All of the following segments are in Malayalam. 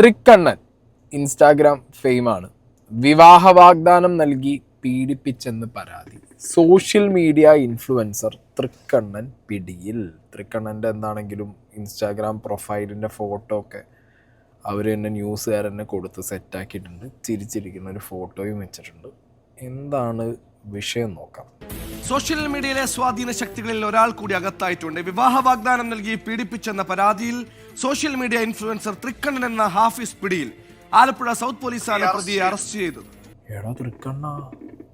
തൃക്കണ്ണൻ ഇൻസ്റ്റാഗ്രാം ഫെയിമാണ്. വിവാഹ വാഗ്ദാനം നൽകി പീഡിപ്പിച്ചെന്ന് പരാതി. സോഷ്യൽ മീഡിയ ഇൻഫ്ലുവൻസർ തൃക്കണ്ണൻ പിടിയിൽ. തൃക്കണ്ണന്റെ എന്താണെങ്കിലും ഇൻസ്റ്റാഗ്രാം പ്രൊഫൈലിന്റെ ഫോട്ടോ ഒക്കെ അവർ തന്നെ ന്യൂസുകാരനെ കൊടുത്ത് സെറ്റാക്കിയിട്ടുണ്ട്. ചിരിച്ചിരിക്കുന്ന ഒരു ഫോട്ടോയും വെച്ചിട്ടുണ്ട്. എന്താണ് വിഷയം നോക്കാം. സോഷ്യൽ മീഡിയയിലെ സ്വാധീന ശക്തികളിൽ ഒരാൾ കൂടി അകത്തായിട്ടുണ്ട്. വിവാഹ വാഗ്ദാനം നൽകി പീഡിപ്പിച്ചെന്ന പരാതിയിൽ സോഷ്യൽ മീഡിയ ഇൻഫ്ലുവൻസർ തൃക്കണ്ണൻ എന്ന ഹാഫിസ് പിടിയിൽ ആലപ്പുഴ സൗത്ത് പോലീസാണ് പ്രതിയെ അറസ്റ്റ് ചെയ്തത്. എടാ തൃക്കണ്ണ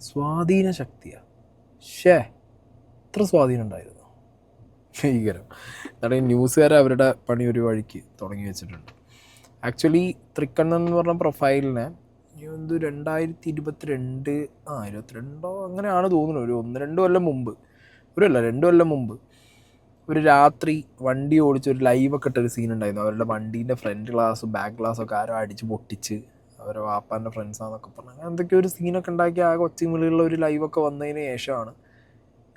സ്വാധീന ശക്തിയാ. ഷേ ഇത്ര സ്വാധീനം ഉണ്ടായിരുന്നു. ഭീകരം. ഈ ന്യൂസുകാർ അവരുടെ പണി ഒരു വഴിക്ക് തുടങ്ങി വെച്ചിട്ടുണ്ട്. ആക്ച്വലി തൃക്കണ്ണൻ എന്ന് പറഞ്ഞ പ്രൊഫൈലിനെ എന്ത് രണ്ടായിരത്തി ഇരുപത്തിരണ്ട് ആ ഇരുപത്തിരണ്ടോ അങ്ങനെയാണ് തോന്നുന്നത് ഒരു ഒന്ന് രണ്ട് കൊല്ലം മുമ്പ്. ഒരു അല്ല രണ്ട് കൊല്ലം മുമ്പ്. ഒരു രാത്രി വണ്ടി ഓടിച്ച് ഒരു ലൈവൊക്കെ ഇട്ടൊരു സീൻ ഉണ്ടായിരുന്നു. അവരുടെ വണ്ടീന്റെ ഫ്രണ്ട് ഗ്ലാസ് ബാക്ക് ഗ്ലാസ് ഒക്കെ ആരോ അടിച്ച് പൊട്ടിച്ച് അവരെ വാപ്പാന്റെ ഫ്രണ്ട്സാന്നൊക്കെ പറഞ്ഞു. അങ്ങനെ എന്തൊക്കെയോ ഒരു സീനൊക്കെ ഉണ്ടാക്കി ആകെ കൊച്ചിമുള്ളിലുള്ള ഒരു ലൈവൊക്കെ വന്നതിന് ശേഷമാണ്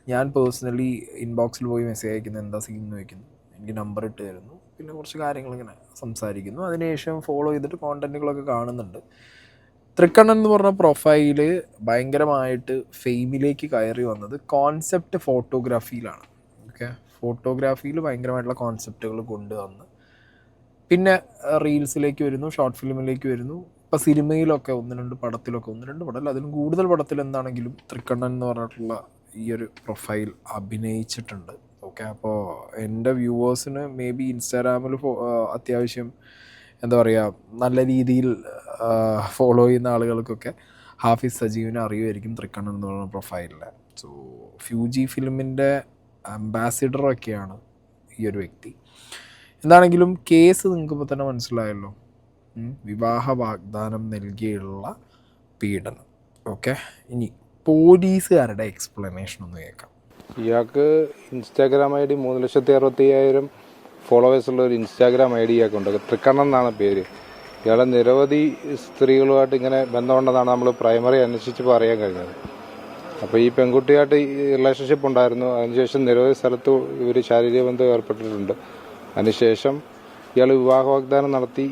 ഞാൻ പേഴ്സണലി ഇൻബോക്സിൽ പോയി മെസ്സേജ് അയക്കുന്നത് എന്താ സീൻ എന്ന് ചോദിക്കുന്നു. എനിക്ക് നമ്പർ ഇട്ട് തരുന്നു പിന്നെ കുറച്ച് കാര്യങ്ങളിങ്ങനെ സംസാരിക്കുന്നു. അതിനുശേഷം ഫോളോ ചെയ്തിട്ട് കോണ്ടന്റുകളൊക്കെ കാണുന്നുണ്ട്. തൃക്കണ്ണൻ എന്ന് പറഞ്ഞ പ്രൊഫൈൽ ഭയങ്കരമായിട്ട് ഫെയിമിലേക്ക് കയറി വന്നത് കോൺസെപ്റ്റ് ഫോട്ടോഗ്രാഫിയിലാണ് ഓക്കെ ഫോട്ടോഗ്രാഫിയിൽ ഭയങ്കരമായിട്ടുള്ള കോൺസെപ്റ്റുകൾ കൊണ്ടുവന്ന്. പിന്നെ റീൽസിലേക്ക് വരുന്നു ഷോർട്ട് ഫിലിമിലേക്ക് വരുന്നു. ഇപ്പം സിനിമയിലൊക്കെ ഒന്ന് രണ്ട് പടത്തിലൊക്കെ ഒന്ന് രണ്ട് പടം അതിലും കൂടുതൽ പടത്തിൽ എന്താണെങ്കിലും തൃക്കണ്ണൻ എന്ന് പറഞ്ഞിട്ടുള്ള ഈ ഒരു പ്രൊഫൈൽ അഭിനയിച്ചിട്ടുണ്ട്. ഓക്കെ അപ്പോൾ എന്റെ വ്യൂവേഴ്സിന് മേ ബി ഇൻസ്റ്റാഗ്രാമിൽ അത്യാവശ്യം എന്താ പറയുക നല്ല രീതിയിൽ ഫോളോ ചെയ്യുന്ന ആളുകൾക്കൊക്കെ ഹാഫിസ് സജീവിനെ അറിയുമായിരിക്കും തൃക്കണ്ണൻ എന്ന് പറയുന്ന പ്രൊഫൈലിൽ സോ ഫ്യൂജി ഫിലിമിന്റെ അംബാസിഡറൊക്കെയാണ് ഈ ഒരു വ്യക്തി. എന്താണെങ്കിലും കേസ് നിങ്ങൾക്ക് ഇപ്പോൾ തന്നെ മനസ്സിലായല്ലോ. വിവാഹ വാഗ്ദാനം നൽകിയുള്ള പീഡനം. ഓക്കെ ഇനി പോലീസുകാരുടെ എക്സ്പ്ലനേഷൻ ഒന്ന് കേൾക്കാം. ഇയാൾക്ക് ഇൻസ്റ്റാഗ്രാം ഐ ഡി മൂന്ന് ലക്ഷത്തി അറുപത്തി അയ്യായിരം ഫോളോവേഴ്സ് ഉള്ള ഒരു ഇൻസ്റ്റാഗ്രാം ഐ ഡി ഇയാൾക്കുണ്ട്. തൃക്കണ്ണൻ എന്നാണ് പേര്. ഇയാളെ നിരവധി സ്ത്രീകളുമായിട്ട് ഇങ്ങനെ ബന്ധമുണ്ടെന്നാണ് നമ്മൾ പ്രൈമറി അന്വേഷിച്ചപ്പോൾ അറിയാൻ കഴിഞ്ഞത്. അപ്പോൾ ഈ പെൺകുട്ടിയായിട്ട് ഈ റിലേഷൻഷിപ്പ് ഉണ്ടായിരുന്നു. അതിനുശേഷം നിരവധി സ്ഥലത്ത് ഇവർ ശാരീരിക ബന്ധം ഏർപ്പെട്ടിട്ടുണ്ട്. അതിനുശേഷം ഇയാൾ വിവാഹ വാഗ്ദാനം നടത്തി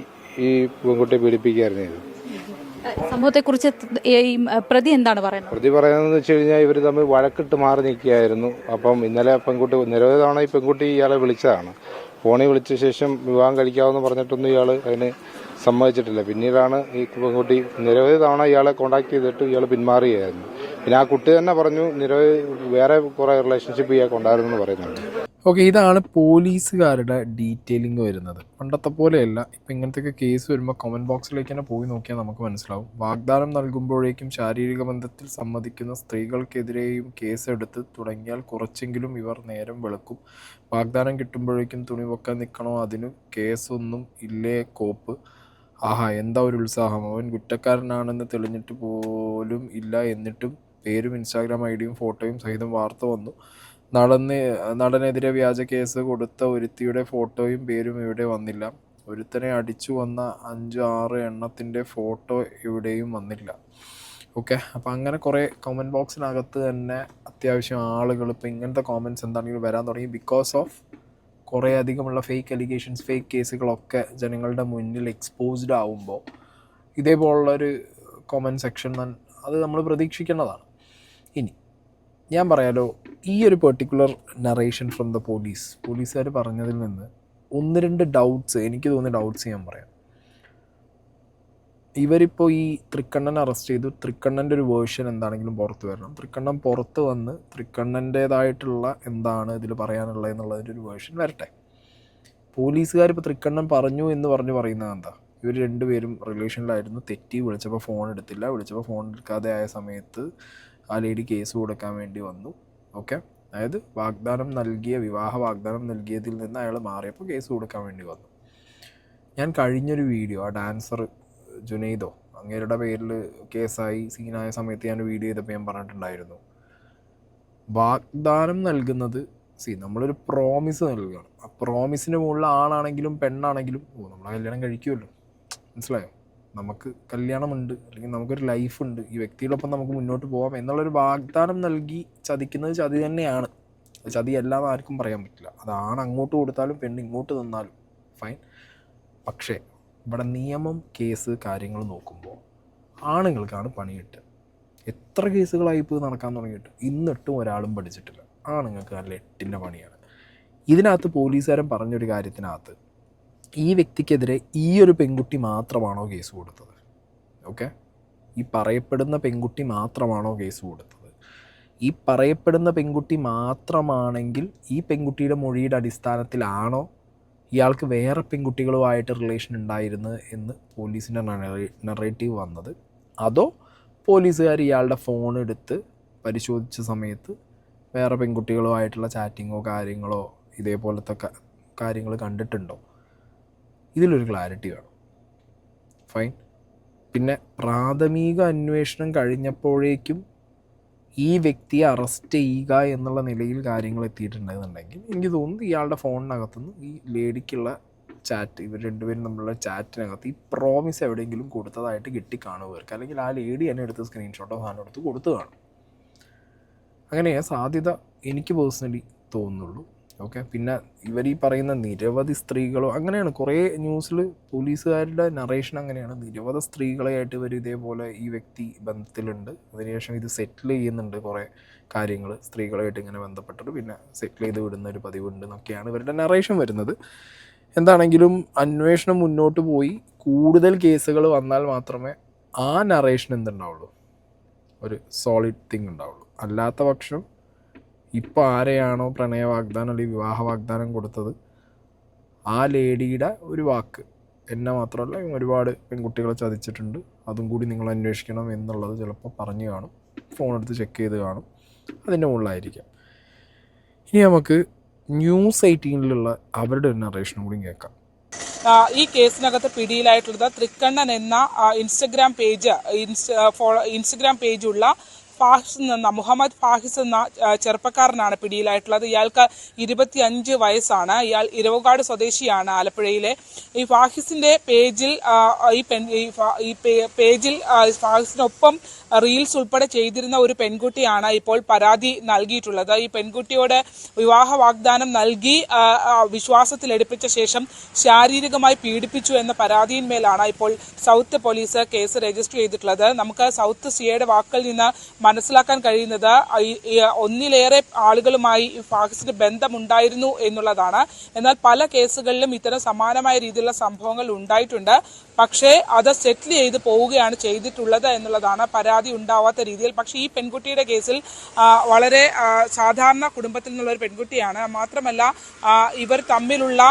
ഈ പെൺകുട്ടിയെ പീഡിപ്പിക്കുകയായിരുന്നു ചെയ്തു സംഭവത്തെ കുറിച്ച് ഈ പ്രതി എന്താണ് പറയുന്നത്? പ്രതി പറയുന്നത് വെച്ച് കഴിഞ്ഞാൽ ഇവർ തമ്മിൽ വഴക്കിട്ട് മാറി നിൽക്കുകയായിരുന്നു. അപ്പം ഇന്നലെ പെൺകുട്ടി നിരവധി തവണ ഈ പെൺകുട്ടി ഇയാളെ വിളിച്ചതാണ്. ഫോണിൽ വിളിച്ച ശേഷം വിവാഹം കഴിക്കാമെന്ന് പറഞ്ഞിട്ടൊന്നും ഇയാൾ അതിന് സമ്മതിച്ചിട്ടില്ല. പിന്നീടാണ് ഈ കുട്ടി നിരവധി തവണ ഇയാളെ കോണ്ടാക്ട് ചെയ്തിട്ട് ഇയാൾ പിന്മാറുകയായിരുന്നു പിന്നെ ആ കുട്ടി തന്നെ പറഞ്ഞു നിരവധി വേറെ കുറേ റിലേഷൻഷിപ്പ് ഇയാൾക്ക് ഉണ്ടായിരുന്നു എന്ന് പറയുന്നുണ്ട്. ഓക്കെ ഇതാണ് പോലീസുകാരുടെ ഡീറ്റെയിലിംഗ് വരുന്നത്. പണ്ടത്തെ പോലെയല്ല. ഇപ്പം ഇങ്ങനത്തെയൊക്കെ കേസ് വരുമ്പോൾ കമന്റ് ബോക്സിലേക്ക് തന്നെ പോയി നോക്കിയാൽ നമുക്ക് മനസ്സിലാവും. വാഗ്ദാനം നൽകുമ്പോഴേക്കും ശാരീരിക ബന്ധത്തിൽ സമ്മതിക്കുന്ന സ്ത്രീകൾക്കെതിരെയും കേസെടുത്ത് തുടങ്ങിയാൽ കുറച്ചെങ്കിലും ഇവർ നേരം വെളുക്കും. വാഗ്ദാനം കിട്ടുമ്പോഴേക്കും തുണി വെക്കാൻ നിൽക്കണോ? അതിന് കേസൊന്നും ഇല്ലേ? കോപ്പ്. ആഹാ എന്താ ഒരു ഉത്സാഹം? അവൻ കുറ്റക്കാരനാണെന്ന് തെളിഞ്ഞിട്ട് പോലും ഇല്ല. എന്നിട്ടും പേരും ഇൻസ്റ്റാഗ്രാം ഐ ഡിയും ഫോട്ടോയും സഹിതം വാർത്ത വന്നു. നടന്ന് നടനെതിരെ കേസ് കൊടുത്ത ഒരുത്തിയുടെ ഫോട്ടോയും പേരും ഇവിടെ വന്നില്ല. ഒരുത്തനെ അടിച്ചു വന്ന അഞ്ച് ആറ് എണ്ണത്തിന്റെ ഫോട്ടോ ഇവിടെയും വന്നില്ല. ഓക്കെ അപ്പോൾ അങ്ങനെ കുറേ കമന്റ് ബോക്സിനകത്ത് തന്നെ അത്യാവശ്യം ആളുകൾ ഇപ്പോൾ ഇങ്ങനത്തെ കോമൻസ് എന്താണെങ്കിലും വരാൻ തുടങ്ങി. ബിക്കോസ് ഓഫ് കുറേ അധികമുള്ള ഫേക്ക് അലിഗേഷൻസ് ഫേക്ക് കേസുകളൊക്കെ ജനങ്ങളുടെ മുന്നിൽ എക്സ്പോസ്ഡ് ആവുമ്പോൾ ഇതേപോലുള്ളൊരു കോമന്റ് സെക്ഷൻ അത് നമ്മൾ പ്രതീക്ഷിക്കേണ്ടതാണ് ഇനി ഞാൻ പറയാലോ ഈ ഒരു particular narration from the police പോലീസുകാർ പറഞ്ഞതിൽ നിന്ന് ഒന്ന് രണ്ട് ഡൗട്ട്സ് എനിക്ക് തോന്നിയ ഡൗട്ട്സ് ഞാൻ പറയാം. ഇവരിപ്പോൾ ഈ തൃക്കണ്ണനെ അറസ്റ്റ് ചെയ്തു. തൃക്കണ്ണന്റെ ഒരു വേർഷൻ എന്താണെങ്കിലും പുറത്ത് വരണം. തൃക്കണ്ണൻ പുറത്ത് വന്ന് തൃക്കണ്ണന്റേതായിട്ടുള്ള എന്താണ് ഇതിൽ പറയാനുള്ളത് എന്നുള്ളതിന്റെ ഒരു വേർഷൻ വരട്ടെ. പോലീസുകാർ ഇപ്പോൾ തൃക്കണ്ണൻ പറഞ്ഞു എന്ന് പറഞ്ഞ് പറയുന്നത് എന്താ? ഇവർ രണ്ടുപേരും റിലേഷനിലായിരുന്നു തെറ്റി വിളിച്ചപ്പോൾ ഫോൺ എടുത്തില്ല. വിളിച്ചപ്പോൾ ഫോൺ എടുക്കാതെ ആയ സമയത്ത് ആ ലേഡി കേസ് കൊടുക്കാൻ വേണ്ടി വന്നു. ഓക്കെ അതായത് വാഗ്ദാനം നൽകിയ വിവാഹ വാഗ്ദാനം നൽകിയതിൽ നിന്ന് അയാൾ മാറിയപ്പോൾ കേസ് കൊടുക്കാൻ വേണ്ടി വന്നു. ഞാൻ കഴിഞ്ഞൊരു വീഡിയോ ആ ഡാൻസർ ജുനൈദോ അങ്ങേരുടെ പേരിൽ കേസായി സീനായ സമയത്ത് ഞാൻ വീഡിയോ ചെയ്തപ്പോൾ ഞാൻ പറഞ്ഞിട്ടുണ്ടായിരുന്നു. വാഗ്ദാനം നൽകുന്നത് സി നമ്മളൊരു പ്രോമിസ് നൽകുകയാണ് ആ പ്രോമിസിന് മുകളിൽ ആണാണെങ്കിലും പെണ്ണാണെങ്കിലും ഓ നമ്മളെ കല്യാണം കഴിക്കുമല്ലോ മനസ്സിലായോ? നമുക്ക് കല്യാണമുണ്ട് അല്ലെങ്കിൽ നമുക്കൊരു ലൈഫുണ്ട് ഈ വ്യക്തിയോടൊപ്പം നമുക്ക് മുന്നോട്ട് പോകാം എന്നുള്ളൊരു വാഗ്ദാനം നൽകി ചതിക്കുന്നത് ചതി തന്നെയാണ്. ചതി എല്ലാം ആർക്കും പറയാൻ പറ്റില്ല. അതാണ് അങ്ങോട്ട് കൊടുത്താലും പെണ്ണ് ഇങ്ങോട്ട് തന്നാലും ഫൈൻ പക്ഷേ ഇവിടെ നിയമം കേസ് കാര്യങ്ങൾ നോക്കുമ്പോൾ ആണുങ്ങൾക്കാണ് പണി കിട്ടുക എത്ര കേസുകളായി ഇപ്പോൾ നടക്കാൻ തുടങ്ങിയിട്ട്? ഇന്നിട്ടും ഒരാളും പഠിച്ചിട്ടില്ല. ആണുങ്ങൾക്ക് നല്ല എട്ടിന്റെ പണിയാണ്. ഇതിനകത്ത് പോലീസുകാരൻ പറഞ്ഞൊരു കാര്യത്തിനകത്ത് ഈ വ്യക്തിക്കെതിരെ ഈ ഒരു പെൺകുട്ടി മാത്രമാണോ കേസ് കൊടുത്തത്? ഓക്കെ? ഈ പറയപ്പെടുന്ന പെൺകുട്ടി മാത്രമാണോ കേസ് കൊടുത്തത്? ഈ പറയപ്പെടുന്ന പെൺകുട്ടി മാത്രമാണെങ്കിൽ ഈ പെൺകുട്ടിയുടെ മൊഴിയുടെ അടിസ്ഥാനത്തിലാണോ ഇയാൾക്ക് വേറെ പെൺകുട്ടികളുമായിട്ട് റിലേഷൻ ഉണ്ടായിരുന്നു എന്ന് പോലീസിന്റെ നറേറ്റീവ് വന്നത്. അതോ പോലീസുകാർ ഇയാളുടെ ഫോൺ എടുത്ത് പരിശോധിച്ച സമയത്ത് വേറെ പെൺകുട്ടികളുമായിട്ടുള്ള ചാറ്റിങ്ങോ കാര്യങ്ങളോ ഇതേപോലത്തെ കാര്യങ്ങൾ കണ്ടിട്ടുണ്ടോ? ഇതിലൊരു ക്ലാരിറ്റി വേണം. ഫൈൻ പിന്നെ പ്രാഥമിക അന്വേഷണം കഴിഞ്ഞപ്പോഴേക്കും ഈ വ്യക്തിയെ അറസ്റ്റ് ചെയ്യുക എന്നുള്ള നിലയിൽ കാര്യങ്ങൾ എത്തിയിട്ടുണ്ടെന്നുണ്ടെങ്കിൽ എനിക്ക് തോന്നുന്നു ഇയാളുടെ ഫോണിനകത്തുനിന്ന് ഈ ലേഡിക്കുള്ള ചാറ്റ് ഇവർ രണ്ടുപേരും തമ്മിലുള്ള ചാറ്റിനകത്ത് ഈ പ്രോമിസ് എവിടെയെങ്കിലും കൊടുത്തതായിട്ട് കിട്ടി കാണുവർക്ക് അല്ലെങ്കിൽ ആ ലേഡി എന്നെ എടുത്ത് സ്ക്രീൻഷോട്ടോ സാധനം എടുത്ത് കൊടുത്തു കാണും. അങ്ങനെ സാധ്യത എനിക്ക് പേഴ്സണലി തോന്നുന്നുള്ളൂ. ഓക്കെ പിന്നെ ഇവർ ഈ പറയുന്ന നിരവധി സ്ത്രീകളോ അങ്ങനെയാണ്. കുറേ ന്യൂസിൽ പോലീസുകാരുടെ നറേഷൻ അങ്ങനെയാണ്. നിരവധി സ്ത്രീകളെയായിട്ട് ഇവർ ഇതേപോലെ ഈ വ്യക്തി ബന്ധത്തിലുണ്ട്. അതിനുശേഷം ഇത് സെറ്റിൽ ചെയ്യുന്നുണ്ട് കുറേ കാര്യങ്ങൾ സ്ത്രീകളായിട്ട് ഇങ്ങനെ ബന്ധപ്പെട്ടിട്ട്. പിന്നെ സെറ്റിൽ ചെയ്ത് വിടുന്ന ഒരു പതിവുണ്ട് എന്നൊക്കെയാണ് ഇവരുടെ നറേഷൻ വരുന്നത്. എന്താണെങ്കിലും അന്വേഷണം മുന്നോട്ട് പോയി. കൂടുതൽ കേസുകൾ വന്നാൽ മാത്രമേ ആ നറേഷൻ എന്തുണ്ടാവുള്ളൂ? ഒരു സോളിഡ് തിങ് ഉണ്ടാവുള്ളൂ. അല്ലാത്ത പക്ഷം ഇപ്പോൾ ആരെയാണോ പ്രണയ വാഗ്ദാനം അല്ലെങ്കിൽ വിവാഹ വാഗ്ദാനം കൊടുത്തത്? ആ ലേഡിയുടെ ഒരു വാക്ക്. എന്നെ മാത്രമല്ല ഒരുപാട് പെൺകുട്ടികളെ ചതിച്ചിട്ടുണ്ട്. അതും കൂടി നിങ്ങൾ അന്വേഷിക്കണം എന്നുള്ളത് ചിലപ്പോൾ പറഞ്ഞു കാണും. ഫോൺ എടുത്ത് ചെക്ക് ചെയ്ത് കാണും. അതിന്റെ മുകളിലായിരിക്കാം. ഇനി നമുക്ക് ന്യൂസ് എയ്റ്റീനിലുള്ള അവരുടെ ഒരു നറേഷനും കൂടി കേൾക്കാം. ഈ കേസിനകത്ത് പിടിയിലായിട്ടുള്ളത് തൃക്കണ്ണൻ എന്ന ഇൻസ്റ്റഗ്രാം പേജ് ഇൻസ്റ്റഗ്രാം പേജുള്ള ഫാഹിസ് എന്ന മുഹമ്മദ് ഫാഹിസ് എന്ന ചെറുപ്പക്കാരനാണ് പിടിയിലായിട്ടുള്ളത്. ഇയാൾക്ക് ഇരുപത്തി അഞ്ച് വയസ്സാണ്. ഇയാൾ ഇരവുകാട് സ്വദേശിയാണ് ആലപ്പുഴയിലെ. ഈ ഫാഹിസിന്റെ പേജിൽ ഈ പെൺ ഈ പേജിൽ ഫാഹിസിനൊപ്പം റീൽസ് ഉൾപ്പെടെ ചെയ്തിരുന്ന ഒരു പെൺകുട്ടിയാണ് ഇപ്പോൾ പരാതി നൽകിയിട്ടുള്ളത്. ഈ പെൺകുട്ടിയോട് വിവാഹ വാഗ്ദാനം നൽകി വിശ്വാസത്തിലെടുപ്പിച്ച ശേഷം ശാരീരികമായി പീഡിപ്പിച്ചു എന്ന പരാതിയിന്മേലാണ് ഇപ്പോൾ സൗത്ത് പോലീസ് കേസ് രജിസ്റ്റർ ചെയ്തിട്ടുള്ളത്. നമുക്ക് സൗത്ത് സിയുടെ വാക്കിൽ നിന്ന് മനസ്സിലാക്കാൻ കഴിയുന്നത് ഒന്നിലേറെ ആളുകളുമായി ഫാഹിസിന് ബന്ധമുണ്ടായിരുന്നു എന്നുള്ളതാണ്. എന്നാൽ പല കേസുകളിലും ഇത്തരം സമാനമായ രീതിയിലുള്ള സംഭവങ്ങൾ ഉണ്ടായിട്ടുണ്ട്. പക്ഷേ അത് സെറ്റിൽ ചെയ്ത് പോവുകയാണ് ചെയ്തിട്ടുള്ളത് എന്നുള്ളതാണ് പരാതി ഉണ്ടാവാത്ത രീതിയിൽ. പക്ഷേ ഈ പെൺകുട്ടിയുടെ കേസിൽ വളരെ സാധാരണ കുടുംബത്തിൽ നിന്നുള്ള ഒരു പെൺകുട്ടിയാണ്. മാത്രമല്ല ഇവർ തമ്മിലുള്ള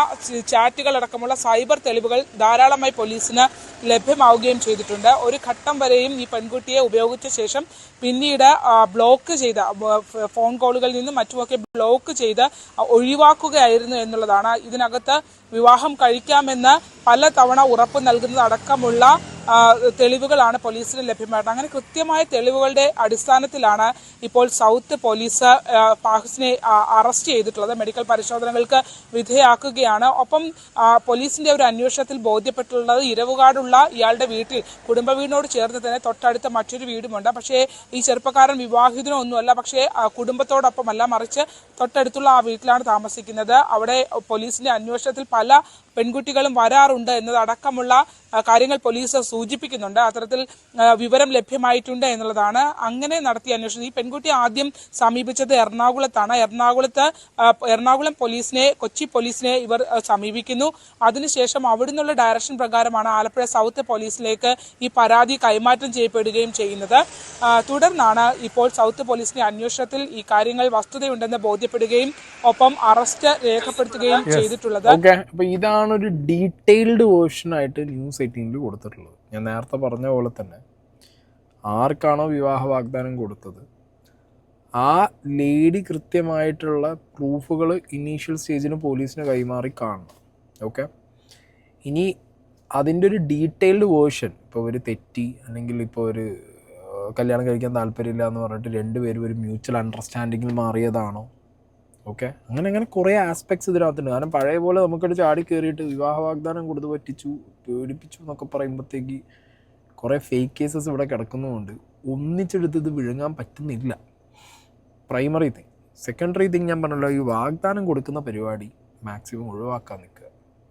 ചാറ്റുകൾ അടക്കമുള്ള സൈബർ തെളിവുകൾ ധാരാളമായി പോലീസിന് ലഭ്യമാവുകയും ചെയ്തിട്ടുണ്ട്. ഒരു ഘട്ടം വരെയും ഈ പെൺകുട്ടിയെ ഉപയോഗിച്ച ശേഷം പിന്നീട് ആ, ബ്ലോക്ക് ചെയ്ത ഫോൺ കോളുകളിൽ നിന്നും മറ്റുമൊക്കെ ബ്ലോക്ക് ചെയ്ത് ഒഴിവാക്കുകയായിരുന്നു എന്നുള്ളതാണ്. ഇതിനകത്ത് വിവാഹം കഴിക്കാമെന്ന് പല തവണ ഉറപ്പ് നൽകുന്നത് അടക്കമുള്ള തെളിവുകളാണ് പോലീസിന് ലഭ്യമായിട്ട് അങ്ങനെ കൃത്യമായ തെളിവുകളുടെ അടിസ്ഥാനത്തിലാണ് ഇപ്പോൾ സൗത്ത് പോലീസ് ഫാഹിസിനെ അറസ്റ്റ് ചെയ്തിട്ടുള്ളത്. മെഡിക്കൽ പരിശോധനകൾക്ക് വിധേയാക്കുകയാണ് ഒപ്പം പോലീസിന്റെ ഒരു അന്വേഷണത്തിൽ ബോധ്യപ്പെട്ടിട്ടുള്ളത് ഇരവുകാടുള്ള ഇയാളുടെ വീട്ടിൽ കുടുംബ വീടിനോട് ചേർന്ന് തന്നെ തൊട്ടടുത്ത മറ്റൊരു വീടുമുണ്ട്. പക്ഷേ ഈ ചെറുപ്പക്കാരൻ വിവാഹിതനോ ഒന്നുമല്ല പക്ഷേ കുടുംബത്തോടൊപ്പമല്ല. മറിച്ച് തൊട്ടടുത്തുള്ള ആ വീട്ടിലാണ് താമസിക്കുന്നത്. അവിടെ പോലീസിന്റെ അന്വേഷണത്തിൽ പല പെൺകുട്ടികളും വരാറുണ്ട് എന്നതടക്കമുള്ള കാര്യങ്ങൾ പോലീസ് സൂചിപ്പിക്കുന്നുണ്ട്. അത്തരത്തിൽ വിവരം ലഭ്യമായിട്ടുണ്ട് എന്നുള്ളതാണ് അങ്ങനെ നടത്തിയ അന്വേഷണം. ഈ പെൺകുട്ടി ആദ്യം സമീപിച്ചത് എറണാകുളത്താണ്. എറണാകുളത്ത് എറണാകുളം പോലീസിനെ കൊച്ചി പോലീസിനെ ഇവർ സമീപിക്കുന്നു. അതിനുശേഷം അവിടുന്നുള്ള ഡയറക്ഷൻ പ്രകാരമാണ് ആലപ്പുഴ സൗത്ത് പോലീസിലേക്ക് ഈ പരാതി കൈമാറ്റം ചെയ്യപ്പെടുകയും ചെയ്യുന്നത്. തുടർന്നാണ് ഇപ്പോൾ സൗത്ത് പോലീസിന്റെ അന്വേഷണത്തിൽ ഈ കാര്യങ്ങൾ വസ്തുതയുണ്ടെന്ന് ബോധ്യപ്പെടുകയും ഒപ്പം അറസ്റ്റ് രേഖപ്പെടുത്തുകയും ചെയ്തിട്ടുള്ളത്. ഇതാണ് ഇതാണ് ഒരു ഡീറ്റെയിൽഡ് വേർഷനായിട്ട് ന്യൂസ് എയ്റ്റീനിൽ കൊടുത്തിട്ടുള്ളത്. ഞാൻ നേരത്തെ പറഞ്ഞ പോലെ തന്നെ ആർക്കാണോ വിവാഹ വാഗ്ദാനം കൊടുത്തത് ആ ലേഡി കൃത്യമായിട്ടുള്ള പ്രൂഫുകൾ ഇനീഷ്യൽ സ്റ്റേജിന് പോലീസിന് കൈമാറി കാണണം. ഓക്കെ? ഇനി അതിന്റെ ഒരു ഡീറ്റെയിൽഡ് വേർഷൻ ഇപ്പോൾ ഒരു തെറ്റി അല്ലെങ്കിൽ ഇപ്പോൾ ഒരു കല്യാണം കഴിക്കാൻ താല്പര്യമില്ല എന്ന് പറഞ്ഞിട്ട് രണ്ടുപേരും ഒരു മ്യൂച്വൽ അണ്ടർസ്റ്റാൻഡിങ്ങിൽ മാറിയതാണോ? ഓക്കെ അങ്ങനെ അങ്ങനെ കുറേ ആസ്പെക്ട്സ് ഇതിനകത്തുണ്ട്. കാരണം പഴയ പോലെ നമുക്കൊരു ചാടി കയറിയിട്ട് വിവാഹ വാഗ്ദാനം കൊടുത്ത് പറ്റിച്ചു പേടിപ്പിച്ചു എന്നൊക്കെ പറയുമ്പോഴത്തേക്ക് കുറേ ഫേക്ക് കേസസ് ഇവിടെ കിടക്കുന്നതുകൊണ്ട് ഒന്നിച്ചെടുത്ത് ഇത് വിഴുങ്ങാൻ പറ്റുന്നില്ല. പ്രൈമറി തിങ് സെക്കൻഡറി തിങ് ഞാൻ പറഞ്ഞല്ലോ ഈ വാഗ്ദാനം കൊടുക്കുന്ന പരിപാടി മാക്സിമം ഒഴിവാക്കാൻ നിൽക്കുക.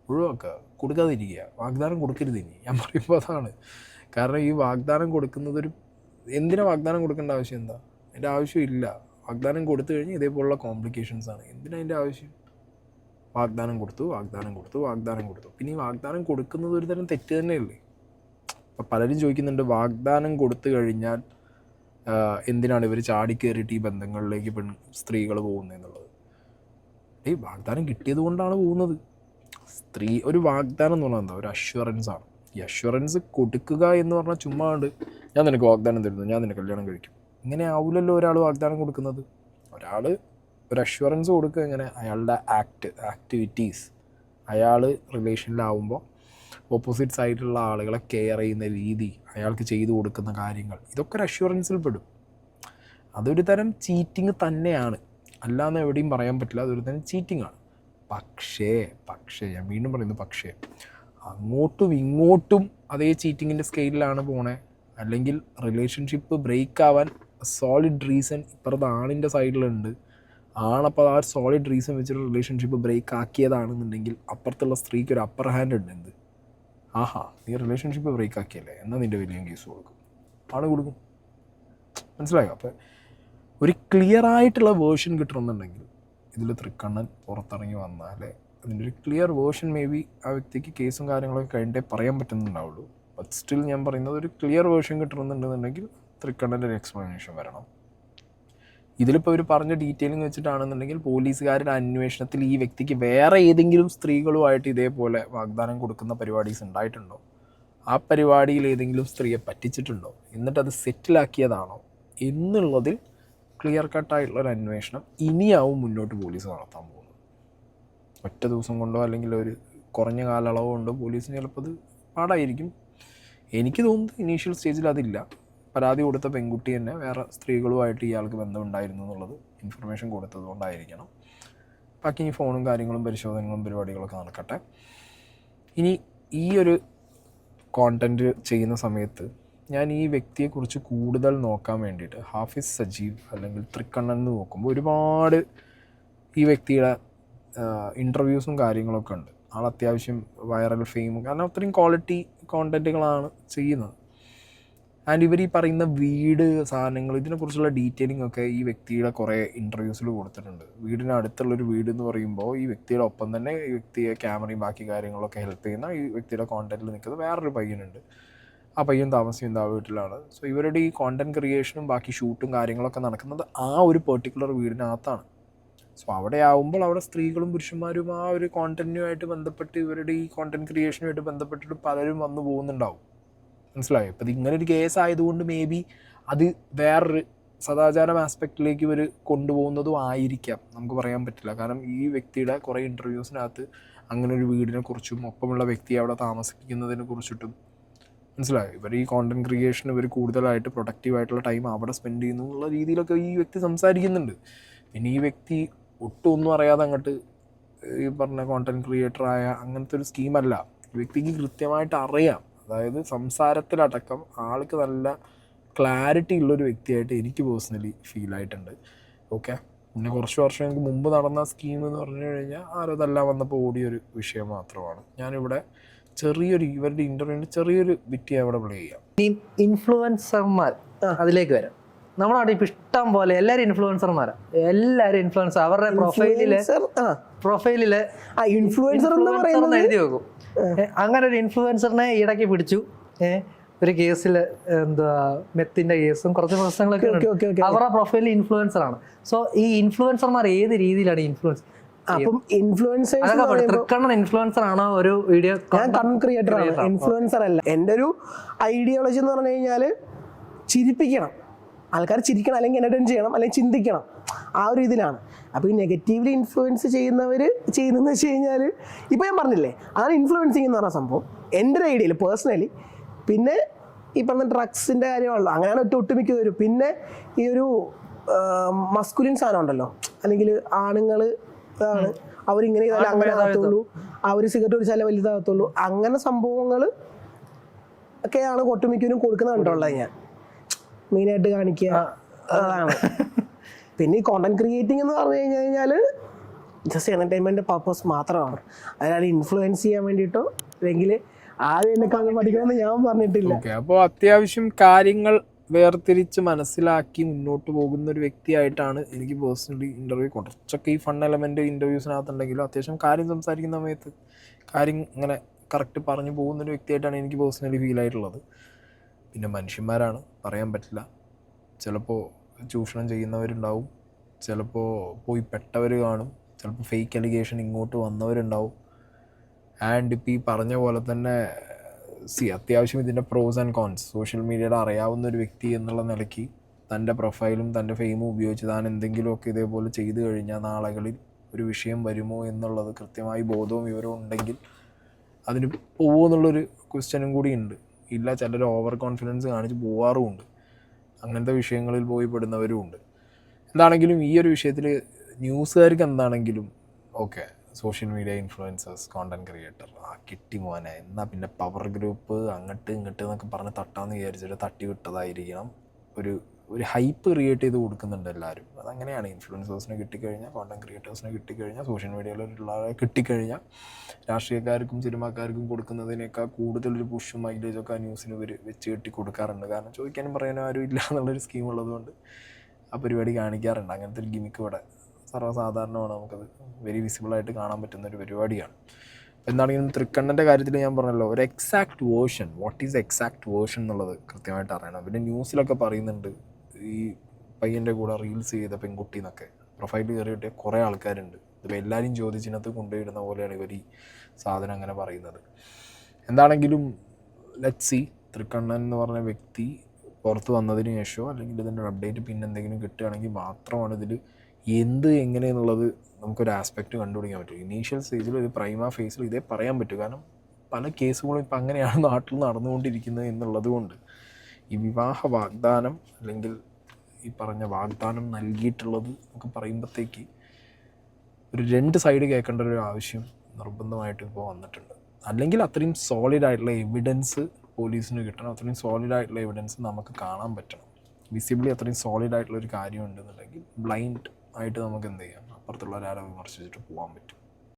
ഒഴിവാക്കുക. കൊടുക്കാതിരിക്കുക. വാഗ്ദാനം കൊടുക്കരുത് ഇനി. ഞാൻ പറയുമ്പോൾ അതാണ്. കാരണം ഈ വാഗ്ദാനം കൊടുക്കുന്നതൊരു എന്തിനാ വാഗ്ദാനം കൊടുക്കേണ്ട ആവശ്യം എന്താ? അതിന്റെ ആവശ്യമില്ല വാഗ്ദാനം കൊടുത്തു കഴിഞ്ഞാൽ ഇതേപോലുള്ള കോംപ്ലിക്കേഷൻസ് ആണ്. എന്തിനാ അതിന്റെ ആവശ്യം? വാഗ്ദാനം കൊടുത്തു വാഗ്ദാനം കൊടുത്തു വാഗ്ദാനം കൊടുത്തു. പിന്നെ ഈ വാഗ്ദാനം കൊടുക്കുന്നത് ഒരു തരം തെറ്റ് തന്നെയല്ലേ? അപ്പം പലരും ചോദിക്കുന്നുണ്ട് വാഗ്ദാനം കൊടുത്തു കഴിഞ്ഞാൽ എന്തിനാണ് ഇവർ ചാടിക്കേറിയിട്ട് ഈ ബന്ധങ്ങളിലേക്ക് പെൺ സ്ത്രീകൾ പോകുന്നതെന്നുള്ളത് ഈ വാഗ്ദാനം കിട്ടിയത് കൊണ്ടാണ് പോകുന്നത്. സ്ത്രീ ഒരു വാഗ്ദാനം എന്ന് പറഞ്ഞാൽ എന്താ? ഒരു അഷ്വറൻസ് ആണ്. ഈ അഷ്വറൻസ് കൊടുക്കുക എന്ന് പറഞ്ഞാൽ ചുമ്മാണ്ട് ഞാൻ നിനക്ക് വാഗ്ദാനം തരുന്നു ഞാൻ നിന്നെ കല്യാണം കഴിക്കും. ഇങ്ങനെ ആവില്ലല്ലോ ഒരാൾ വാഗ്ദാനം കൊടുക്കുന്നത്. ഒരാൾ ഒരു അഷ്വറൻസ് കൊടുക്കുക ഇങ്ങനെ അയാളുടെ ആക്ട് ആക്ടിവിറ്റീസ് അയാൾ റിലേഷനിലാവുമ്പോൾ ഓപ്പോസിറ്റ് സൈഡിലുള്ള ആളുകളെ കെയർ ചെയ്യുന്ന രീതി അയാൾക്ക് ചെയ്തു കൊടുക്കുന്ന കാര്യങ്ങൾ ഇതൊക്കെ ഒരു അഷ്വറൻസിൽ പെടും. അതൊരു തരം ചീറ്റിങ് തന്നെയാണ്. അല്ലാന്ന് എവിടെയും പറയാൻ പറ്റില്ല അതൊരു തരം ചീറ്റിംഗ് ആണ്. പക്ഷേ പക്ഷേ ഞാൻ വീണ്ടും പറയുന്നു പക്ഷേ അങ്ങോട്ടും ഇങ്ങോട്ടും അതേ ചീറ്റിങ്ങിന്റെ സ്കെയിലിലാണ് പോണേ. അല്ലെങ്കിൽ റിലേഷൻഷിപ്പ് ബ്രേക്ക് ആവാൻ സോളിഡ് റീസൺ ഇപ്പുറത്ത് ആണിന്റെ സൈഡിലുണ്ട് ആണപ്പോൾ ആ സോളിഡ് റീസൺ വെച്ചിട്ട് റിലേഷൻഷിപ്പ് ബ്രേക്ക് ആക്കിയതാണെന്നുണ്ടെങ്കിൽ അപ്പുറത്തുള്ള സ്ത്രീക്ക് ഒരു അപ്പർ ഹാൻഡ് ഉണ്ട് എന്ത്? ആഹാ നീ റിലേഷൻഷിപ്പ് ബ്രേക്ക് ആക്കിയല്ലേ? എന്നാൽ നിന്റെ വലിയ കേസ് കൊടുക്കും? ആണ് കൊടുക്കും. മനസ്സിലായോ? അപ്പോൾ ഒരു ക്ലിയർ ആയിട്ടുള്ള വേർഷൻ കിട്ടണമെന്നുണ്ടെങ്കിൽ ഇതിൽ തൃക്കണ്ണൻ പുറത്തിറങ്ങി വന്നാൽ അതിന്റെ ഒരു ക്ലിയർ വേർഷൻ മേ ബി ആ വ്യക്തിക്ക് കേസും കാര്യങ്ങളൊക്കെ കഴിഞ്ഞിട്ടേ പറയാൻ പറ്റുന്നുണ്ടാവുള്ളൂ. ബട്ട് സ്റ്റിൽ ഞാൻ പറയുന്നത് ഒരു ക്ലിയർ വേർഷൻ കിട്ടണമെന്നുണ്ടെന്നുണ്ടെങ്കിൽ തൃക്കണ്ണന്റെ എക്സ്പ്ലനേഷൻ വരണം. ഇതിലിപ്പോൾ ഇവർ പറഞ്ഞ ഡീറ്റെയിലിംഗ് വെച്ചിട്ടാണെന്നുണ്ടെങ്കിൽ പോലീസുകാരുടെ അന്വേഷണത്തിൽ ഈ വ്യക്തിക്ക് വേറെ ഏതെങ്കിലും സ്ത്രീകളുമായിട്ട് ഇതേപോലെ വാഗ്ദാനം കൊടുക്കുന്ന പരിപാടീസ് ഉണ്ടായിട്ടുണ്ടോ? ആ പരിപാടിയിൽ ഏതെങ്കിലും സ്ത്രീയെ പറ്റിച്ചിട്ടുണ്ടോ? എന്നിട്ട് അത് സെറ്റിലാക്കിയതാണോ? എന്നുള്ളതിൽ ക്ലിയർ കട്ടായിട്ടുള്ള ഒരു അന്വേഷണം ഇനിയാവും മുന്നോട്ട് പോലീസ് നടത്താൻ പോകുന്നത്. ഒറ്റ ദിവസം കൊണ്ടോ അല്ലെങ്കിൽ ഒരു കുറഞ്ഞ കാലയളവ് കൊണ്ടോ പോലീസിന് ചിലപ്പോൾ അത് പാടായിരിക്കും. എനിക്ക് തോന്നുന്നത് ഇനീഷ്യൽ സ്റ്റേജിൽ അതില്ല. പരാതി കൊടുത്ത പെൺകുട്ടി തന്നെ വേറെ സ്ത്രീകളുമായിട്ട് ഇയാൾക്ക് ബന്ധമുണ്ടായിരുന്നു എന്നുള്ളത് ഇൻഫർമേഷൻ കൊടുത്തത് കൊണ്ടായിരിക്കണം ബാക്കി ഈ ഫോണും കാര്യങ്ങളും പരിശോധനകളും പരിപാടികളൊക്കെ നടക്കട്ടെ. ഇനി ഈ ഒരു കോണ്ടന്റ് ചെയ്യുന്ന സമയത്ത് ഞാൻ ഈ വ്യക്തിയെക്കുറിച്ച് കൂടുതൽ നോക്കാൻ വേണ്ടിയിട്ട് ഹാഫിസ് സജീവ് അല്ലെങ്കിൽ തൃക്കണ്ണൻ എന്ന് നോക്കുമ്പോൾ ഒരുപാട് ഈ വ്യക്തിയുടെ ഇന്റർവ്യൂസും കാര്യങ്ങളൊക്കെ ഉണ്ട്. ആൾ അത്യാവശ്യം വൈറൽ ഫെയിം കാരണം അത്രയും ക്വാളിറ്റി കോണ്ടന്റുകളാണ് ചെയ്യുന്നത്. ആൻഡ് ഇവർ ഈ പറയുന്ന വീട് സാധനങ്ങൾ ഇതിനെക്കുറിച്ചുള്ള ഡീറ്റെയിലിംഗ് ഒക്കെ ഈ വ്യക്തിയുടെ കുറേ ഇന്റർവ്യൂസിൽ കൊടുത്തിട്ടുണ്ട്. വീടിന് അടുത്തുള്ളൊരു വീട് എന്ന് പറയുമ്പോൾ ഈ വ്യക്തിയുടെ ഒപ്പം തന്നെ ഈ വ്യക്തിയെ ക്യാമറയും ബാക്കി കാര്യങ്ങളൊക്കെ ഹെൽപ്പ് ചെയ്യുന്ന ഈ വ്യക്തിയുടെ കോണ്ടന്റിൽ നിൽക്കുന്നത് വേറൊരു പയ്യനുണ്ട്. ആ പയ്യൻ താമസിക്കുന്നത് ആ വീട്ടിലാണ്. സോ ഇവരുടെ ഈ കോണ്ടന്റ് ക്രിയേഷനും ബാക്കി ഷൂട്ടും കാര്യങ്ങളൊക്കെ നടക്കുന്നത് ആ ഒരു പെർട്ടിക്കുലർ വീടിനകത്താണ്. സോ അവിടെ ആവുമ്പോൾ അവിടെ സ്ത്രീകളും പുരുഷന്മാരും ആ ഒരു കോണ്ടന്റുമായിട്ട് ബന്ധപ്പെട്ട് ഇവരുടെ ഈ കോണ്ടന്റ് ക്രിയേഷനുമായിട്ട് ബന്ധപ്പെട്ടിട്ട് പലരും വന്നു പോകുന്നുണ്ടാവും. മനസ്സിലായോ? ഇപ്പം ഇങ്ങനെ ഒരു കേസ് ആയതുകൊണ്ട് മേ ബി അത് വേറൊരു സദാചാരം ആസ്പെക്റ്റിലേക്ക് ഇവർ കൊണ്ടുപോകുന്നതും ആയിരിക്കാം. നമുക്ക് പറയാൻ പറ്റില്ല. കാരണം ഈ വ്യക്തിയുടെ കുറേ ഇന്റർവ്യൂസിനകത്ത് അങ്ങനെ ഒരു വീടിനെ കുറിച്ചും ഒപ്പമുള്ള വ്യക്തി അവിടെ താമസിപ്പിക്കുന്നതിനെ കുറിച്ചിട്ടും മനസ്സിലായോ? ഇവർ ഈ കോണ്ടന്റ് ക്രിയേഷൻ ഇവർ കൂടുതലായിട്ട് പ്രൊഡക്റ്റീവായിട്ടുള്ള ടൈം അവിടെ സ്പെൻഡ് ചെയ്യുന്നു എന്നുള്ള രീതിയിലൊക്കെ ഈ വ്യക്തി സംസാരിക്കുന്നുണ്ട്. പിന്നെ ഈ വ്യക്തി ഒട്ടും ഒന്നും അറിയാതെ അങ്ങോട്ട് ഈ പറഞ്ഞ കോണ്ടന്റ് ക്രിയേറ്ററായ അങ്ങനത്തെ ഒരു സ്കീമല്ല വ്യക്തിക്ക് കൃത്യമായിട്ട് അറിയാം. അതായത് സംസാരത്തിലടക്കം ആൾക്ക് നല്ല ക്ലാരിറ്റി ഉള്ളൊരു വ്യക്തിയായിട്ട് എനിക്ക് പേഴ്സണലി ഫീൽ ആയിട്ടുണ്ട്. ഓക്കെ പിന്നെ കുറച്ച് വർഷം എനിക്ക് മുമ്പ് നടന്ന സ്കീം എന്ന് പറഞ്ഞു കഴിഞ്ഞാൽ ആരും ഇതെല്ലാം വന്നപ്പോൾ ഓടിയൊരു വിഷയം മാത്രമാണ്. ഞാനിവിടെ ചെറിയൊരു ഇവരുടെ ഇന്റർവ്യൂവിന്റെ ചെറിയൊരു ബിറ്റ് ഇവിടെ പ്ലേ ചെയ്യാം. ഇൻഫ്ലുവൻസർമാർ അതിലേക്ക് വരാം. നമ്മുടെ നാട്ടിൽ ഇപ്പൊ ഇഷ്ടം പോലെ എല്ലാവരും ഇൻഫ്ലുവൻസർമാരാ എല്ലാവരും ഇൻഫ്ലുവൻസർ അവരുടെ പ്രൊഫൈലിൽ. പ്രൊഫൈലിൽ ഇൻഫ്ലുവൻസർ എന്ന് പറയുന്നത് എഴുതി വെക്കും. അങ്ങനെ ഒരു ഇൻഫ്ലുവൻസറിനെ ഇടയ്ക്ക് പിടിച്ചു. ഏഹ് ഒരു കേസിൽ എന്താ മെത്തിന്റെ കേസും കുറച്ച് പ്രശ്നങ്ങളൊക്കെ ഉണ്ട്. അവരുടെ പ്രൊഫൈലിൽ ഇൻഫ്ലുവൻസർ ആണ്. സോ ഈ ഇൻഫ്ലുവൻസർമാർ ഏത് രീതിയിലാണ് ഇൻഫ്ലുവൻസ് അപ്പം ഇൻഫ്ലുവൻസർ തൃക്കണ്ണൻ ഇൻഫ്ലുവൻസർ ആണോ ഒരു വീഡിയോ ഞാൻ കണ്ടന്റ് ക്രിയേറ്റർ ആണ്. ഇൻഫ്ലുവൻസർ അല്ല. എന്റെ ഒരു ഐഡിയോളജി എന്ന് പറഞ്ഞു കഴിഞ്ഞാൽ ചിരിപ്പിക്കണം. ആൾക്കാർ ചിരിക്കണം അല്ലെങ്കിൽ എന്റർടൈൻ ചെയ്യണം അല്ലെങ്കിൽ ചിന്തിക്കണം. ആ ഒരു ഇതിലാണ്. അപ്പോൾ ഈ നെഗറ്റീവ്ലി ഇൻഫ്ലുവൻസ് ചെയ്യുന്നവർ ചെയ്യുന്നതെന്ന് വെച്ച് കഴിഞ്ഞാൽ ഇപ്പോൾ ഞാൻ പറഞ്ഞില്ലേ അതാണ് ഇൻഫ്ലുവൻസിങ് എന്ന് പറഞ്ഞ സംഭവം. എന്റെ ഒരു ഐഡിയയിൽ പേഴ്സണലി പിന്നെ ഈ പറഞ്ഞ ഡ്രഗ്സിന്റെ കാര്യമാണല്ലോ അങ്ങനെയാണ് ഒറ്റ ഒട്ടുമിക്ക വരും പിന്നെ ഈ ഒരു മസ്കുലിൻ സാധനം ഉണ്ടല്ലോ അല്ലെങ്കിൽ ആണുങ്ങൾ ആണ് അവരിങ്ങനെ ചെയ്താലേ അങ്ങനെ ആകത്തുള്ളൂ അവർ സിഗരറ്റ് കുടിച്ചാലേ വലുതാകത്തുള്ളൂ. അങ്ങനെ സംഭവങ്ങൾ ഒക്കെയാണ് ഒട്ടുമിക്കവരും കൊടുക്കുന്നത് കണ്ടുള്ളത് ഞാൻ. മെയിനായിട്ട് കാണിക്കുക. അതാണ്. പിന്നെ ഈ കോണ്ടന്റ് ക്രിയേറ്റിംഗ് എന്ന് പറഞ്ഞു കഴിഞ്ഞു കഴിഞ്ഞാൽ ജസ്റ്റ് എന്റർടൈൻമെന്റ് പർപ്പസ് മാത്രമാണ്. അതിനാൽ ഇൻഫ്ലുവൻസ് ചെയ്യാൻ വേണ്ടിയിട്ടോ അല്ലെങ്കിൽ ആദ്യം എന്നെ പഠിക്കണമെന്ന് ഞാൻ പറഞ്ഞിട്ടില്ല. ഓക്കെ അപ്പോൾ അത്യാവശ്യം കാര്യങ്ങൾ വേർതിരിച്ച് മനസ്സിലാക്കി മുന്നോട്ട് പോകുന്ന ഒരു വ്യക്തിയായിട്ടാണ് എനിക്ക് പേഴ്സണലി ഇന്റർവ്യൂ കുറച്ചൊക്കെ ഈ ഫൺ എലമെന്റ് ഇന്റർവ്യൂസിനകത്തുണ്ടെങ്കിലും അത്യാവശ്യം കാര്യം സംസാരിക്കുന്ന സമയത്ത് കാര്യം ഇങ്ങനെ കറക്റ്റ് പറഞ്ഞു പോകുന്ന ഒരു വ്യക്തിയായിട്ടാണ് എനിക്ക് പേഴ്സണലി ഫീൽ ആയിട്ടുള്ളത്. പിന്നെ മനുഷ്യന്മാരാണ്. പറയാൻ പറ്റില്ല. ചിലപ്പോൾ ചൂഷണം ചെയ്യുന്നവരുണ്ടാവും. ചിലപ്പോൾ പോയി പെട്ടവർ കാണും. ചിലപ്പോൾ ഫേക്ക് അലിഗേഷൻ ഇങ്ങോട്ട് വന്നവരുണ്ടാവും. ആൻഡ് ഇപ്പം ഈ പറഞ്ഞ പോലെ തന്നെ സി അത്യാവശ്യം ഇതിന്റെ പ്രോസ് ആൻഡ് കോൺസ് സോഷ്യൽ മീഡിയയുടെ അറിയാവുന്ന ഒരു വ്യക്തി എന്നുള്ള നിലയ്ക്ക് തന്റെ പ്രൊഫൈലും തന്റെ ഫെയിമും ഉപയോഗിച്ച് താൻ എന്തെങ്കിലുമൊക്കെ ഇതേപോലെ ചെയ്തു കഴിഞ്ഞാൽ നാളുകളിൽ ഒരു വിഷയം വരുമോ എന്നുള്ളത് കൃത്യമായി ബോധവും വിവരവും ഉണ്ടെങ്കിൽ അതിന് പോകുമോ എന്നുള്ളൊരു ക്വസ്റ്റ്യനും കൂടി ഉണ്ട്. ഇല്ല ചിലർ ഓവർ കോൺഫിഡൻസ് കാണിച്ച് പോവാറുമുണ്ട്. അങ്ങനത്തെ വിഷയങ്ങളിൽ പോയി പെടുന്നവരും ഉണ്ട് എന്താണെങ്കിലും ഈ ഒരു വിഷയത്തിൽ ന്യൂസുകാർക്ക് എന്താണെങ്കിലും okay social media influencers content creator ആ കിട്ടി മോനെ എന്നാൽ പിന്നെ പവർ ഗ്രൂപ്പ് അങ്ങോട്ട് ഇങ്ങോട്ട് എന്നൊക്കെ പറഞ്ഞ് തട്ടാന്ന് വിചാരിച്ചിട്ട് തട്ടി വിട്ടതായിരിക്കണം ഒരു ഒരു ഹൈപ്പ് ക്രിയേറ്റ് ചെയ്ത് കൊടുക്കുന്നുണ്ട് എല്ലാവരും. അതങ്ങനെയാണ് ഇൻഫ്ലുവൻസേഴ്സിന് കിട്ടിക്കഴിഞ്ഞാൽ കോണ്ടന്റ് ക്രിയേറ്റേഴ്സിന് കിട്ടിക്കഴിഞ്ഞാൽ സോഷ്യൽ മീഡിയയിലുള്ള കിട്ടിക്കഴിഞ്ഞാൽ രാഷ്ട്രീയക്കാർക്കും സിനിമാക്കാർക്കും കൊടുക്കുന്നതിനേക്കാൾ കൂടുതലൊരു പുഷും മൈലേജൊക്കെ ആ ന്യൂസിന് ഇവർ വെച്ച് കെട്ടി കൊടുക്കാറുണ്ട്. കാരണം ചോദിക്കാനും പറയാനും ആരും ഇല്ല എന്നുള്ളൊരു സ്കീം ഉള്ളതുകൊണ്ട് ആ പരിപാടി കാണിക്കാറുണ്ട്. അങ്ങനത്തെ ഒരു ഗിമിക്ക് ഇവിടെ സർവസാധാരണമാണ് നമുക്കത് വെരി വിസിബിളായിട്ട് കാണാൻ പറ്റുന്ന ഒരു പരിപാടിയാണ്. എന്താണെങ്കിലും തൃക്കണ്ണന്റെ കാര്യത്തിൽ ഞാൻ പറഞ്ഞല്ലോ ഒരു exact version what is exact version എന്നുള്ളത് കൃത്യമായിട്ട് അറിയണം. പിന്നെ ന്യൂസിലൊക്കെ പറയുന്നുണ്ട് ഈ പയ്യന്റെ കൂടെ റീൽസ് ചെയ്ത പെൺകുട്ടി എന്നൊക്കെ. പ്രൊഫൈൽ കയറിയിട്ട് കുറേ ആൾക്കാരുണ്ട്. ഇതിപ്പോൾ എല്ലാവരും ചോദിച്ചിനകത്ത് കൊണ്ടുപോയിടുന്ന പോലെയാണ് ഇവർ ഈ സാധനം അങ്ങനെ പറയുന്നത്. എന്താണെങ്കിലും ലെറ്റ് സി തൃക്കണ്ണൻ എന്ന് പറഞ്ഞ വ്യക്തി പുറത്ത് വന്നതിന് ശേഷമോ അല്ലെങ്കിൽ ഇതിന്റെ അപ്ഡേറ്റ് പിന്നെ എന്തെങ്കിലും കിട്ടുകയാണെങ്കിൽ മാത്രമാണ് ഇതിൽ എന്ത് എങ്ങനെയെന്നുള്ളത് നമുക്കൊരു ആസ്പെക്റ്റ് കണ്ടുപിടിക്കാൻ പറ്റും. ഇനീഷ്യൽ സ്റ്റേജിൽ ഒരു പ്രൈമ ഫേസിൽ ഇതേ പറയാൻ പറ്റും. കാരണം പല കേസുകളും ഇപ്പം അങ്ങനെയാണ് നാട്ടിൽ നടന്നുകൊണ്ടിരിക്കുന്നത് എന്നുള്ളത് കൊണ്ട്. ഈ വിവാഹ വാഗ്ദാനം അല്ലെങ്കിൽ ഈ പറഞ്ഞ വാഗ്ദാനം നൽകിയിട്ടുള്ളത് നമുക്ക് പറയുമ്പോഴത്തേക്ക് ഒരു രണ്ട് സൈഡ് കേൾക്കേണ്ട ഒരു ആവശ്യം നിർബന്ധമായിട്ട് ഇപ്പോൾ വന്നിട്ടുണ്ട്. അല്ലെങ്കിൽ അത്രയും സോളിഡ് ആയിട്ടുള്ള എവിഡൻസ് പോലീസിന് കിട്ടണം. അത്രയും സോളിഡ് ആയിട്ടുള്ള എവിഡൻസ് നമുക്ക് കാണാൻ പറ്റണം. വിസിബിളി അത്രയും സോളിഡ് ആയിട്ടുള്ള ഒരു കാര്യം ഉണ്ടെന്നുണ്ടെങ്കിൽ ബ്ലൈൻഡ് ആയിട്ട് നമുക്ക് എന്ത് ചെയ്യാം? അപ്പുറത്തുള്ള ഒരാളെ വിമർശിച്ചിട്ട് പോകാൻ പറ്റും?